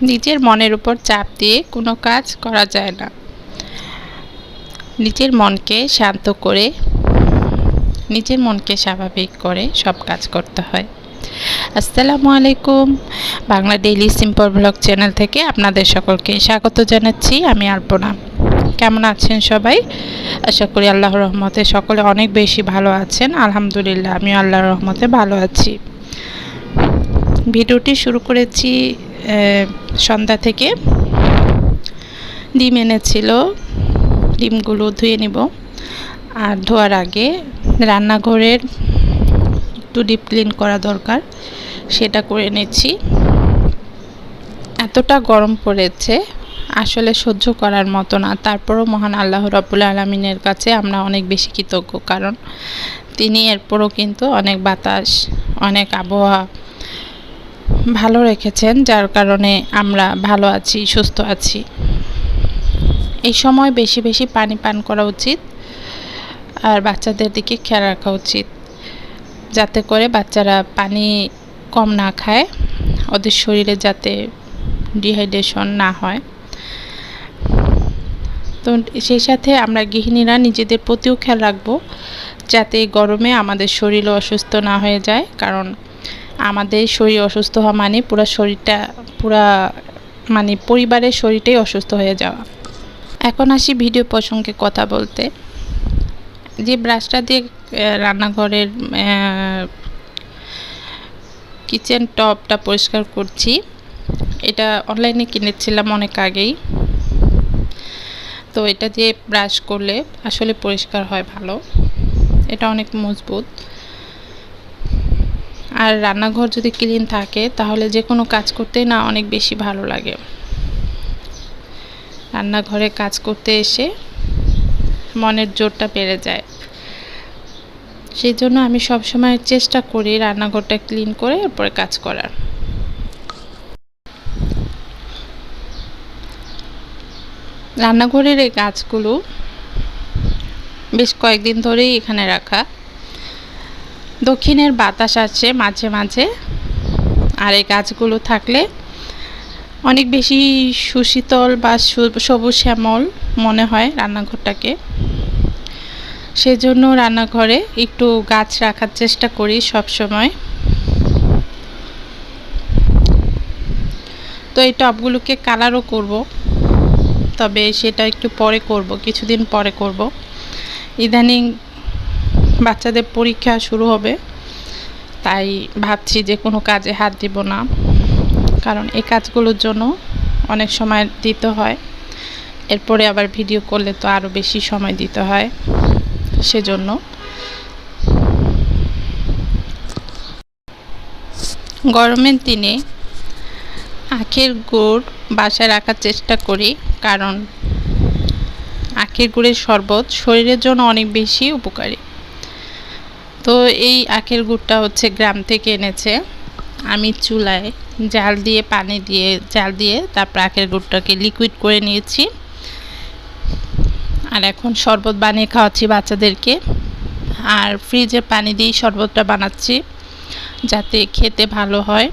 নিজের মনের উপর চাপ দিয়ে কোনো কাজ করা যায় না। নিজের মনকে শান্ত করে, নিজের মনকে স্বাভাবিক করে সব কাজ করতে হয়। আসসালামু আলাইকুম, Bangla daily simple blog channel থেকে আপনাদের সকলকে স্বাগত জানাচ্ছি, আমি আলপনা। কেমন আছেন সবাই? আশা করি আল্লাহর রহমতে সকলে অনেক বেশি ভালো আছেন, আলহামদুলিল্লাহ আমি আল্লাহর রহমতে ভালো আছি। ভিডিওটি শুরু করেছি সন্ধ্যা থেকে ডিম এনেছিল, ডিমগুলো ধুয়ে নিব। আর ধোয়ার আগে রান্নাঘরের একটু ডিপ ক্লিন করা দরকার, সেটা করে নিচ্ছি এতটা গরম পড়েছে, আসলে সহ্য করার মতো না। তারপরও মহান আল্লাহ রব্বুল আলমিনের কাছে আমরা অনেক বেশি কৃতজ্ঞ, কারণ তিনি এরপরও কিন্তু অনেক বাতাস, অনেক আবহাওয়া ভালো রেখেছেন, যার কারণে আমরা ভালো আছি, সুস্থ আছি। এই সময় বেশি বেশি পানি পান করা উচিত আর বাচ্চাদের দিকে খেয়াল রাখা উচিত। যাতে করে বাচ্চারা পানি কম না খায়, ওদের শরীরে যাতে ডিহাইড্রেশন না হয়। তো সেই সাথে আমরা গৃহিণীরা নিজেদের প্রতিও খেয়াল রাখব, যাতে গরমে আমাদের শরীরও অসুস্থ না হয়ে যায়, কারণ আমাদের শরীর অসুস্থ হওয়া মানে পুরো শরীরটা, পুরা মানে পরিবারের শরীরটাই অসুস্থ হয়ে যাওয়া। এখন আসি ভিডিও প্রসঙ্গে কথা বলতে। যে ব্রাশটা দিয়ে রান্নাঘরের কিচেন টপটা পরিষ্কার করছি, এটা অনলাইনে কিনেছিলাম অনেক আগেই। তো এটা দিয়ে ব্রাশ করলে আসলে পরিষ্কার হয় ভালো। এটা অনেক মজবুত। আর রান্নাঘর যদি ক্লিন থাকে, তাহলে যে কোনো কাজ করতেই না অনেক বেশি ভালো লাগে। রান্নাঘরে কাজ করতে এসে মনের জোরটা বেড়ে যায়। সেই জন্য আমি সবসময় চেষ্টা করি রান্নাঘরটা ক্লিন করে এরপরে কাজ করার। রান্নাঘরের এই গাছগুলো বেশ কয়েকদিন ধরেই এখানে রাখা। দক্ষিণের বাতাস আছে মাঝে মাঝে, আর এই গাছগুলো থাকলে অনেক বেশি সুশীতল বা সবুজ শ্যামল মনে হয় রান্নাঘরটাকে। সেজন্য রান্নাঘরে একটু গাছ রাখার চেষ্টা করি সব সময় তো এই টবগুলোকে কালারও করব, তবে সেটা একটু পরে করব, কিছুদিন পরে করব। ইদানিং বাচ্চাদের পরীক্ষা শুরু হবে। তাই ভাবছি যে কোনো কাজে হাত দিব না। কারণ এই কাজগুলোর জন্য অনেক সময় দিতে হয়। এরপরে আবার ভিডিও করলে তো আরও বেশি সময় দিতে হয় সেজন্য। গরমের দিনে আখের গুড় বাসায় রাখার চেষ্টা করি। কারণ আখের গুড়ের শরবত শরীরের জন্য অনেক বেশি উপকারী। তো এই আখের গুড়টা হচ্ছে গ্রাম থেকে এনেছে। আমি চুলায় জাল দিয়ে, পানি দিয়ে, জাল দিয়ে তারপর আখের গুড়টাকে লিকুইড করে নিয়েছি। আর এখন শরবত বানিয়ে খাওয়াচ্ছি বাচ্চাদেরকে। আর ফ্রিজে পানি দিয়েই শরবতটা বানাচ্ছি, যাতে খেতে ভালো হয়।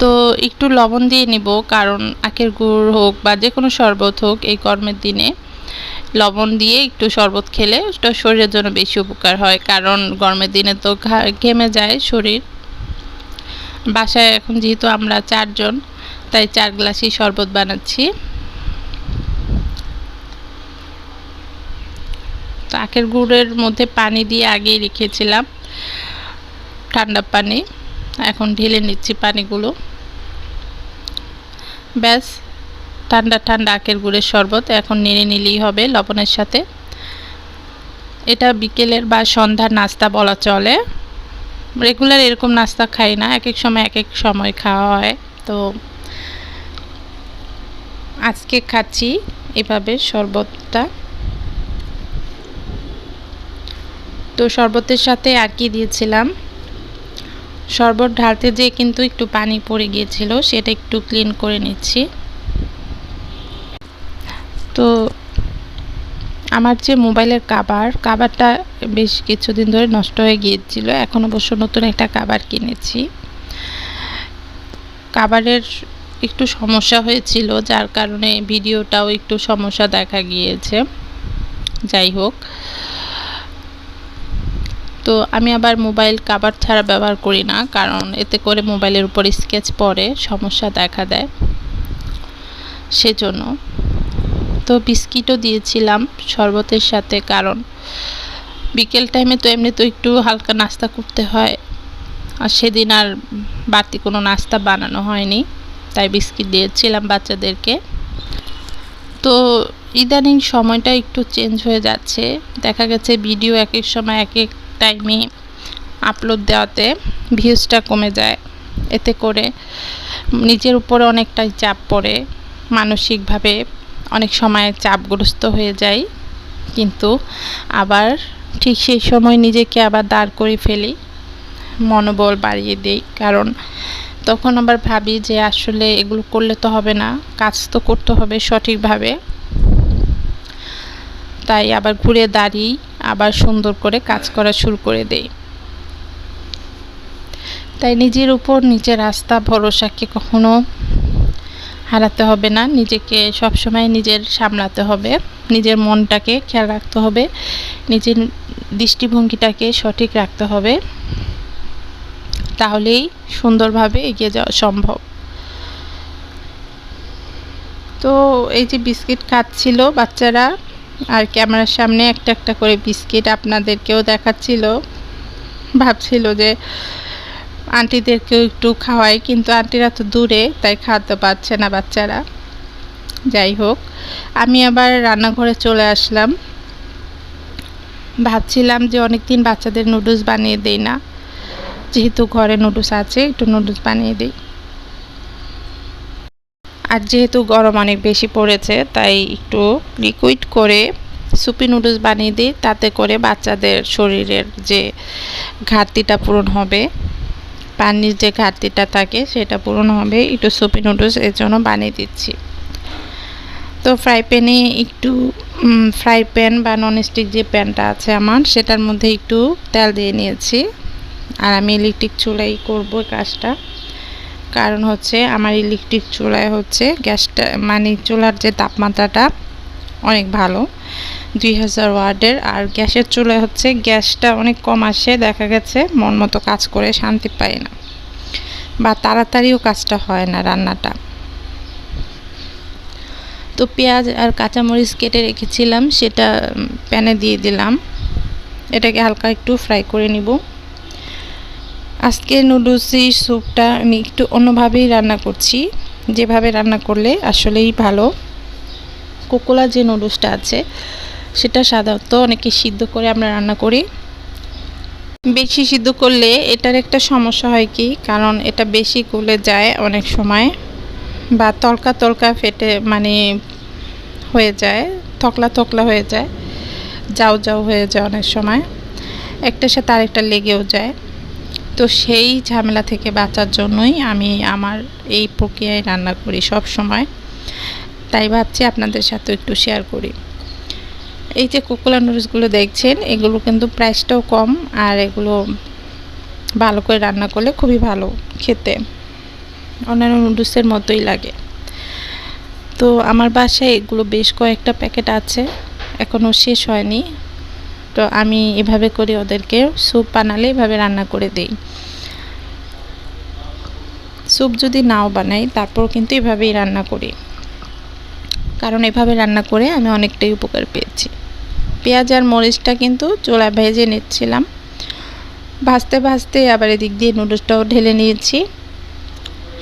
তো একটু লবণ দিয়ে নিব, কারণ আখের গুড় হোক বা যে কোনো শরবত হোক এই গরমের দিনে। লবণ দিয়ে একটু শরবত খেলে ওটা শরীরের জন্য বেশি উপকার হয়। কারণ গরমের দিনে তো ঘেমে যায় শরীর। বাসায় এখন যেহেতু আমরা চারজন, তাই চার গ্লাসই শরবত বানাচ্ছি। তো আখের গুড়ের মধ্যে পানি দিয়ে আগেই রেখেছিলাম। ঠান্ডা পানি। এখন ঢেলে নিচ্ছি পানিগুলো। ব্যাস ঠান্ডা ঠান্ডা আখের গুড়ের শরবত এখন নেড়ে নিলেই হবে লবণের সাথে। এটা বিকেলের বা সন্ধ্যার নাস্তা বলা চলে। রেগুলার এরকম নাস্তা খাই না এক এক সময় এক এক সময় খাওয়া হয়। তো আজকে খাচ্ছি এভাবে শরবতটা। তো শরবতের সাথে আর কি দিয়েছিলাম? শরবত ঢালতে যেয়ে কিন্তু একটু পানি পড়ে গিয়েছিল, সেটা একটু ক্লিন করে নিচ্ছি। তো আমার যে মোবাইলের কাবার কাবারটা বেশ কিছুদিন ধরে নষ্ট হয়ে গিয়েছিল। এখন অবশ্য নতুন একটা কাবার কিনেছি। কাবারের একটু সমস্যা হয়েছিল, যার কারণে ভিডিওটাও একটু সমস্যা দেখা গিয়েছে। যাই হোক। তো আমি আবার মোবাইল কাবার ছাড়া ব্যবহার করি না, কারণ এতে করে মোবাইলের উপর স্কেচ পড়ে, সমস্যা দেখা দেয়। সেজন্য তো বিস্কিটও দিয়েছিলাম শরবতের সাথে, কারণ বিকেল টাইমে তো এমনি তো একটু হালকা নাস্তা করতে হয়। আর সেদিন আর বাড়তি কোনো নাস্তা বানানো হয়নি, তাই বিস্কিট দিয়েছিলাম বাচ্চাদেরকে। তো ইদানিং সময়টা একটু চেঞ্জ হয়ে যাচ্ছে। দেখা গেছে ভিডিও এক এক সময় এক এক টাইমে আপলোড দেওয়াতে ভিউজটা কমে যায়। এতে করে নিজের উপরে অনেকটাই চাপ পড়ে, মানসিকভাবে। অনেক সময় চাপগ্রস্ত হয়ে যায় কিন্তু আবার ঠিক সেই সময় নিজেকে আবার দাঁড় করে ফেলি, মনোবল বাড়িয়ে দিই। কারণ তখন আবার ভাবি যে আসলে এগুলো করলে তো হবে না, কাজ তো করতে হবে সঠিকভাবে। তাই আবার ঘুরে দাঁড়িয়ে আবার সুন্দর করে কাজ করা শুরু করে দেই। তাই নিজের উপর নিজের রাস্তা ভরসাকে কখনো হারাতে হবে না, নিজেকে সবসময় নিজের সামলাতে হবে, নিজের মনটাকে খেয়াল রাখতে হবে, নিজের দৃষ্টিভঙ্গিটাকে সঠিক রাখতে হবে, তাহলেই সুন্দরভাবে এগিয়ে যাওয়া সম্ভব। তো এই যে বিস্কিট খাচ্ছিল বাচ্চারা, আর ক্যামেরার সামনে একটা একটা করে বিস্কিট আপনাদেরকেও দেখাচ্ছিল, ভাবছিল যে আন্টিদেরকেও একটু খাওয়াই, কিন্তু আন্টিরা তো দূরে, তাই খাওয়াতে পারছে না বাচ্চারা। যাই হোক, আমি আবার রান্নাঘরে চলে আসলাম। ভাবছিলাম যে অনেক দিন বাচ্চাদের নুডলস বানিয়ে দেই না। যেহেতু ঘরে নুডলস আছে, একটু নুডলস বানিয়ে দিই। আর যেহেতু গরম অনেক বেশি পড়েছে, তাই একটু লিকুইড করে সুপি নুডলস বানিয়ে দিই, তাতে করে বাচ্চাদের শরীরের যে ঘাটতিটা পূরণ হবে। পানির যে ঘাটতিটা থাকে সেটা পূরণ হবে। একটু সুপি নুডলস এর জন্য বানিয়ে দিচ্ছি। তো ফ্রাই প্যানে একটু ফ্রাই প্যান বা ননস্টিক যে প্যানটা আছে আমার, সেটার মধ্যে একটু তেল দিয়ে নিয়েছি। আর আমি ইলেকট্রিক চুলাই করব কাজটা। কারণ হচ্ছে আমার ইলেকট্রিক চুলায় হচ্ছে গ্যাসটা মানে চুলার যে তাপমাত্রাটা অনেক ভালো। দুই হাজার ওয়ার্ডের আর গ্যাসের চুলায় হচ্ছে গ্যাসটা অনেক কম আসে, দেখা গেছে মন মতো কাজ করে শান্তি পাই না বা তাড়াতাড়িও কাজটা হয় না রান্নাটা। তো পেঁয়াজ আর কাঁচামরিচ কেটে রেখেছিলাম, সেটা প্যানে দিয়ে দিলাম। এটাকে হালকা একটু ফ্রাই করে নিব। আজকে নুডলসি, স্যুপটা আমি একটু অন্যভাবেই রান্না করছি। যেভাবে রান্না করলে আসলেই ভালো। কোকোলা যে নুডলসটা আছে, সেটা সাধারণত অনেকে সিদ্ধ করে আমরা রান্না করি। বেশি সিদ্ধ করলে এটার একটা সমস্যা হয় কি? কারণ এটা বেশি গলে যায় অনেক সময় বা তলকা তলকা ফেটে মানে হয়ে যায়, থকলা থকলা হয়ে যায়, যাও যাও হয়ে যায় অনেক সময়। একটার সাথে আরেকটা লেগেও যায়। তো সেই ঝামেলা থেকে বাঁচার জন্যই আমি আমার এই প্রক্রিয়ায় রান্না করি সব সময়। তাই ভাবছি আপনাদের সাথে একটু শেয়ার করি। এই যে কোকোলা নুডলসগুলো দেখছেন, এগুলো কিন্তু প্রাইসটাও কম আর এগুলো ভালো করে রান্না করলে খুবই ভালো খেতে। অন্যান্য নুডলসের মতোই লাগে। তো আমার বাসায় এগুলো বেশ কয়েকটা প্যাকেট আছে এখনও শেষ হয়নি। তো আমি এভাবে করে ওদেরকে স্যুপ বানালে এভাবে রান্না করে দিই। স্যুপ যদি নাও বানাই তারপর কিন্তু এভাবেই রান্না করি। কারণ এভাবে রান্না করে আমি অনেকটাই উপকার পেয়েছি। পেঁয়াজ আর মরিচটা কিন্তু চোলা ভেজে নিচ্ছিলাম। ভাজতে ভাজতে আবার এদিক দিয়ে নুডলসটাও ঢেলে নিয়েছি।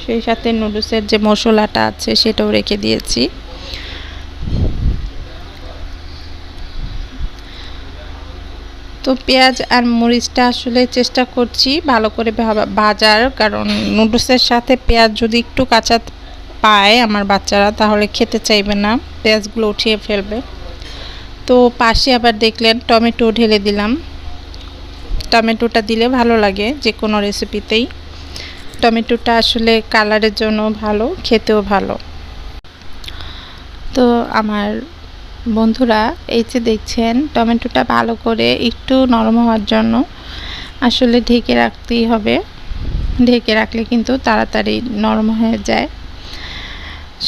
সেই সাথে নুডলসের যে মশলাটা আছে সেটাও রেখে দিয়েছি। তো পেঁয়াজ আর মরিচটা আসলে চেষ্টা করছি ভালো করে ভাজার, কারণ নুডলসের সাথে পেঁয়াজ যদি একটু কাঁচা পায় আমার বাচ্চারা, তাহলে খেতে চাইবে না, পেঁয়াজগুলো উঠিয়ে ফেলবে। তো পাশে আবার দেখলেন টমেটো ঢেলে দিলাম। টমেটোটা দিলে ভালো লাগে যে কোনো রেসিপিতেই। টমেটোটা আসলে কালারের জন্য ভালো, খেতেও ভালো। তো আমার বন্ধুরা, এই যে দেখছেন, টমেটোটা ভালো করে একটু নরম হওয়ার জন্য আসলে ঢেকে রাখতেই হবে। ঢেকে রাখলে কিন্তু তাড়াতাড়ি নরম হয়ে যায়।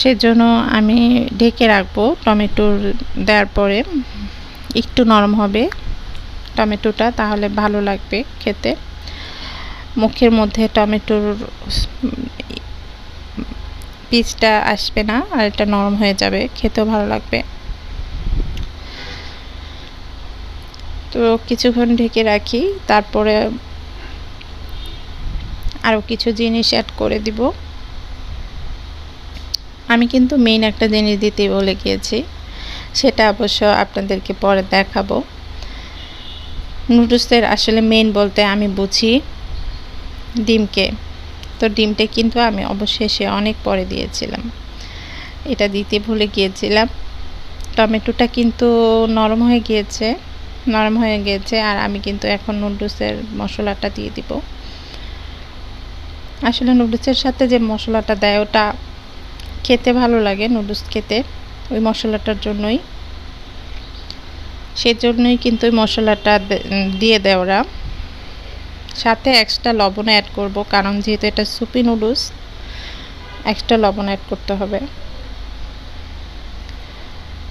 সেজন্য আমি ঢেকে রাখব। টমেটোর দেওয়ার পরে একটু নরম হবে টমেটোটা, তাহলে ভালো লাগবে খেতে। মুখের মধ্যে টমেটোর পিসটা আসবে না, আর এটা নরম হয়ে যাবে, খেতেও ভালো লাগবে। তো কিছুক্ষণ ঢেকে রাখি, তারপরে আরও কিছু জিনিস অ্যাড করে দিব। কিন্তু মেইন একটা জিনিস দিতে বলে গিয়েছি, সেটা অবশ্য আপনাদেরকে পরে দেখাবো। নুডলসের আসলে মেইন বলতে আমি বুঝি ডিমকে। তো ডিমটা কিন্তু আমি অবশেষে অনেক পরে দিয়েছিলাম। এটা দিতে ভুলে গিয়েছিলাম। টমেটোটা কিন্তু নরম হয়ে গিয়েছে, নরম হয়ে গিয়েছে, আর আমি কিন্তু এখন নুডলসের মশলাটা দিয়ে দিব। আসলে নুডলসের সাথে যে মশলাটা দেয়, ওটা খেতে ভালো লাগে, নুডলস খেতে, ওই মশলাটার জন্যই। সেজন্যই কিন্তু ওই মশলাটা দিয়ে ওরা। সাথে এক্সট্রা লবণ অ্যাড করব, কারণ যেহেতু এটা সুপি নুডলস এক্সট্রা লবণ অ্যাড করতে হবে।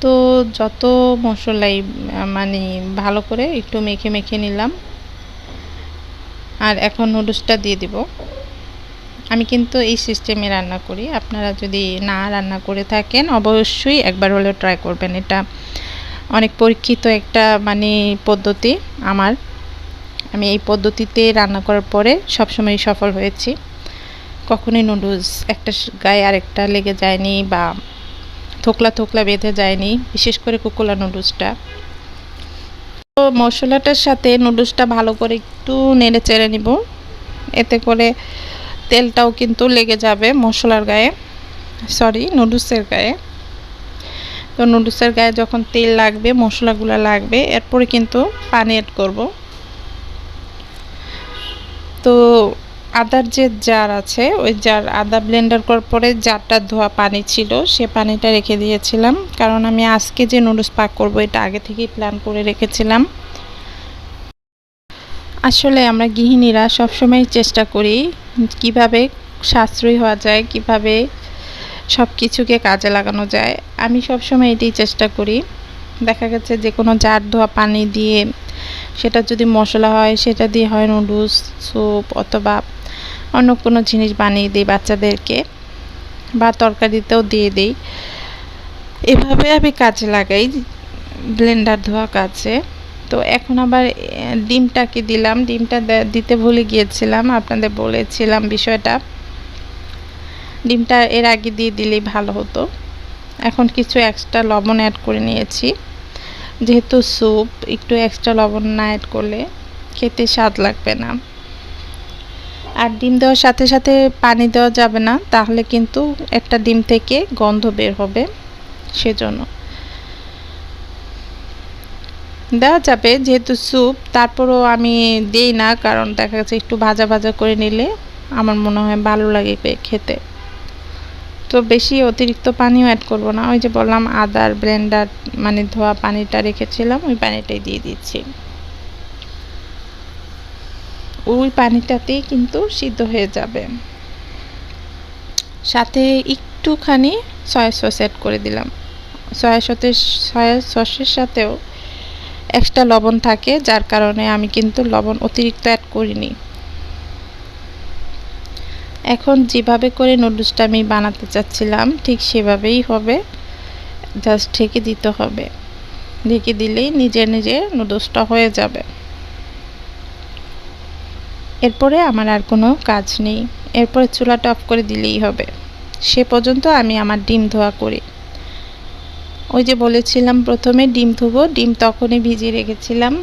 তো যত মশলাই মানে ভালো করে একটু মেখে মেখে নিলাম। আর এখন নুডলসটা দিয়ে দিব। আমি কিন্তু এই সিস্টেমে রান্না করি। আপনারা যদি না রান্না করে থাকেন, অবশ্যই একবার হলেও ট্রাই করবেন। এটা অনেক পরীক্ষিত একটা মানে পদ্ধতি আমার। আমি এই পদ্ধতিতে রান্না করার পরে সবসময় সফল হয়েছি। কখনোই নুডলস একটা গায়ে আরেকটা লেগে যায়নি বা থোকলা থোকলা বেঁধে যায়নি, বিশেষ করে কুকুলা নুডলসটা তো মশলাটার সাথে নুডলসটা ভালো করে একটু নেড়ে চেড়ে নিব। এতে করে তেলটাও কিন্তু লেগে যাবে মশলার গায়ে সরি নুডলসের গায়ে। তো নুডলসের গায়ে যখন তেল লাগবে, মশলাগুলো লাগবে, এরপরে কিন্তু পানি অ্যাড করব। তো আদার যে জার আছে, ওই জার আদা ব্লেন্ডার করার পরে জারটা ধোয়া পানি ছিল, সে পানিটা রেখে দিয়েছিলাম। কারণ আমি আজকে যে নুডলস পাক করব, এটা আগে থেকেই প্ল্যান করে রেখেছিলাম। আসলে আমরা গৃহিণীরা সবসময় চেষ্টা করি কীভাবে সাশ্রয়ী হওয়া যায়, কীভাবে সব কিছুকে কাজে লাগানো যায়। আমি সবসময় এটাই চেষ্টা করি। দেখা গেছে যে কোনো জার ধোয়া পানি দিয়ে সেটা যদি মশলা হয়, সেটা দিয়ে হয় নুডলস, স্যুপ অথবা অন্য কোনো জিনিস বানিয়ে দিই বাচ্চাদেরকে বা তরকারিতেও দিয়ে দিই। এভাবে আমি কাজে লাগাই, ব্লেন্ডার ধোয়া কাজে। তো এখন আবার ডিমটাকে দিলাম। ডিমটা দিতে ভুলে গিয়েছিলাম, আপনাদের বলেছিলাম বিষয়টা। ডিমটা এর আগে দিয়ে দিলেই ভালো হতো। এখন কিছু এক্সট্রা লবণ অ্যাড করে নিয়েছি। যেহেতু স্যুপ একটু এক্সট্রা লবণ না অ্যাড করলে খেতে স্বাদ লাগবে না। আর ডিম দেওয়ার সাথে সাথে পানি দেওয়া যাবে না, তাহলে কিন্তু একটা ডিম থেকে গন্ধ বের হবে, সেজন্য। দেওয়া যাবে, যেহেতু স্যুপ তারপরও আমি দিই না, কারণ দেখা যাচ্ছে একটু ভাজা ভাজা করে নিলে আমার মনে হয় ভালো লাগে খেতে। তো বেশি অতিরিক্ত পানিও অ্যাড করব না। ওই যে বললাম, আদার ব্লেন্ডার মানে ধোয়া পানিটা রেখেছিলাম, ওই পানিটাই দিয়ে দিচ্ছি। ওই পানিটাতেই কিন্তু সিদ্ধ হয়ে যাবে। সাথে একটুখানি সয়া সস অ্যাড করে দিলাম। সয়া সসের সয়া সসের সাথেও এক্সট্রা লবণ থাকে, যার কারণে আমি কিন্তু লবণ অতিরিক্ত অ্যাড করিনি। এখন যেভাবে করে নুডলসটা আমি বানাতে চাচ্ছিলাম, ঠিক সেভাবেই হবে। জাস্ট ঢেকে দিতে হবে। ঢেকে দিলেই নিজে নিজে নুডলসটা হয়ে যাবে। এরপরে আমার আর কোনো কাজ নেই। এরপরে চুলাটা অফ করে দিলেই হবে। সে পর্যন্ত আমি আমার ডিম ধোয়া করি। ওই যে বলেছিলাম প্রথমে ডিম ধুবো, ডিম তখনই ভিজিয়ে রেখেছিলাম।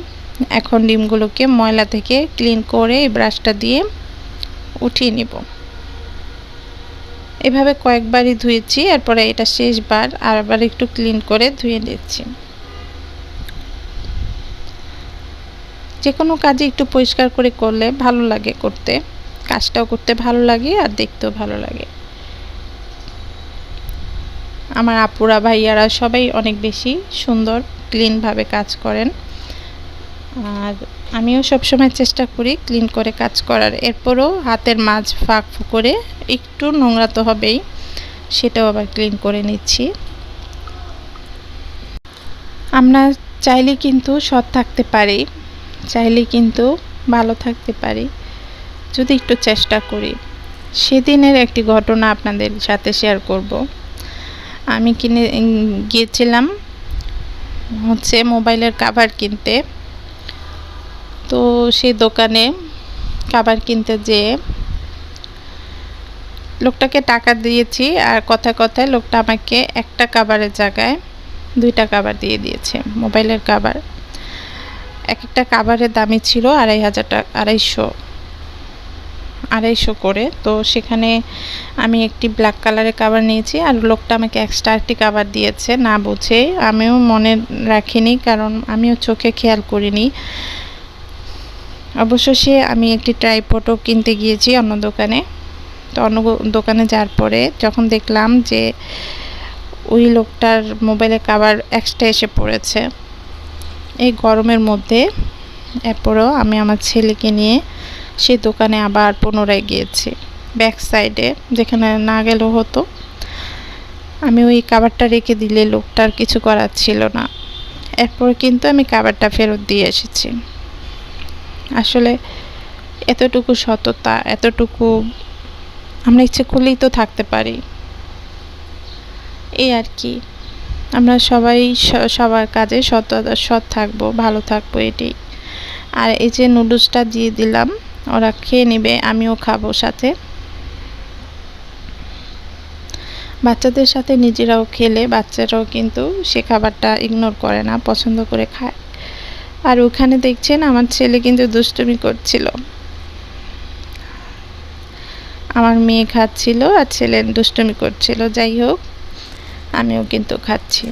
এখন ডিমগুলোকে ময়লা থেকে ক্লিন করে এই ব্রাশটা দিয়ে উঠিয়ে নিব। এভাবে কয়েকবারই ধুয়েছি, এরপরে এটা শেষবার আবার একটু ক্লিন করে ধুয়ে নিচ্ছি। যে কোনো কাজে একটু পরিষ্কার করে করলে ভালো লাগে করতে। কাজটাও করতে ভালো লাগে আর দেখতেও ভালো লাগে। আমার আপুরা, ভাইয়ারা সবাই অনেক বেশি সুন্দর ক্লিনভাবে কাজ করেন। আর আমিও সবসময় চেষ্টা করি ক্লিন করে কাজ করার। এরপরও হাতের মাঝ ফাঁক করে একটু নোংরা তো হবেই, সেটাও আবার ক্লিন করে নিচ্ছি। আমরা চাইলে কিন্তু সৎ থাকতে পারি, চাইলে কিন্তু ভালো থাকতে পারি, যদি একটু চেষ্টা করি। সেদিনের একটি ঘটনা আপনাদের সাথে শেয়ার করব। আমি কিনে গিয়েছিলাম হচ্ছে মোবাইলের কাভার কিনতে। তো সেই দোকানে কাভার কিনতে যেয়ে লোকটাকে টাকা দিয়েছি আর কথা কথায় লোকটা আমাকে একটা কাভারের জায়গায় দুইটা কাভার দিয়ে দিয়েছে, মোবাইলের কাভার এক একটা কাভারের দামই ছিল আড়াই হাজার টাকা, আড়াইশো। আড়াইশো করে। তো সেখানে আমি একটি ব্ল্যাক কালারের কাভার নিয়েছি আর লোকটা আমাকে এক্সট্রা একটি কাভার দিয়েছে, না বুঝে। আমিও মনে রাখিনি কারণ আমিও চোখে খেয়াল করিনি। অবশেষে আমি একটি ট্রাইপটও কিনতে গিয়েছি অন্য দোকানে। তো অন্য দোকানে যাওয়ার পরে যখন দেখলাম যে ওই লোকটার মোবাইলের কাভার এক্সট্রা এসে পড়েছে। এই গরমের মধ্যে, এরপরও আমি আমার ছেলেকে নিয়ে সেই দোকানে আবার পুনরায় গিয়েছি। ব্যাক সাইডে, যেখানে না গেলেও হতো। আমি ওই কাবারটা রেখে দিলে লোকটার কিছু করার ছিল না। এরপর কিন্তু আমি কাবারটা ফেরত দিয়ে এসেছি। আসলে এতটুকু সততা, এতটুকু আমরা ইচ্ছে করলেই তো থাকতে পারি। এই আর কি। আমরা সবাই সবার কাজে সৎ সৎ থাকব, ভালো থাকব এটাই। আর এই যে নুডলসটা দিয়ে দিলাম ওরা খেয়ে নেবে, আমিও খাব সাথে। বাচ্চাদের সাথে নিজেরাও খেলে, বাচ্চারাও কিন্তু সে খাবারটা ইগনোর করে না, পছন্দ করে খায়। আর ওখানে দেখছেন, আমার ছেলে কিন্তু দুষ্টুমি করছিল। আমার মেয়ে খাচ্ছিল আর ছেলে দুষ্টুমি করছিল, যাই হোক, আমিও কিন্তু খাচ্ছি।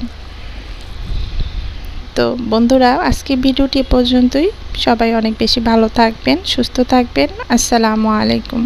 তো বন্ধুরা আজকে ভিডিওটি পর্যন্তই। সবাই অনেক বেশি ভালো থাকবেন সুস্থ থাকবেন। আসসালামু আলাইকুম।